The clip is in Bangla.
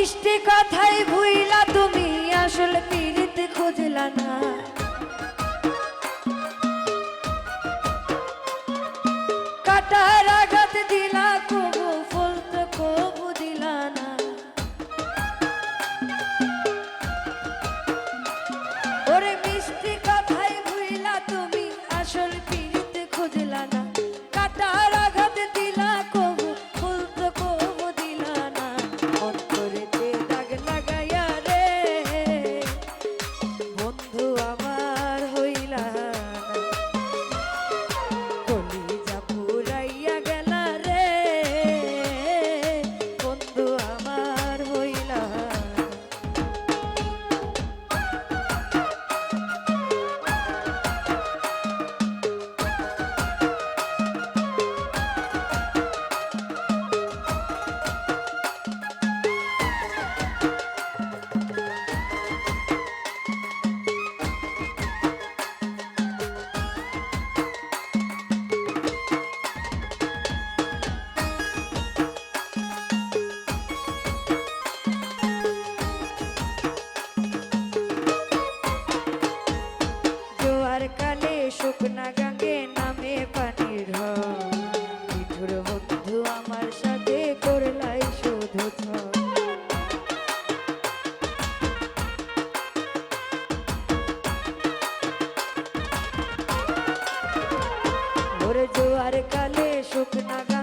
মিষ্টি কথাই ভুইলা তুমি, আসল পীড়িত খুঁজলা না। কাটার আঘাত দিলা কবু ফুল তো কবু দিলা না। ওরে মিষ্টি কথাই ভুইলা তুমি, আসল পীড়িত খুঁজলা না। কাটার আঘাত শুকনা গাঙ্গে নামে পানির মিঠুর বন্ধু আমার সাথে করলাই শুধু ভোরে জোয়ার কালে শুকনা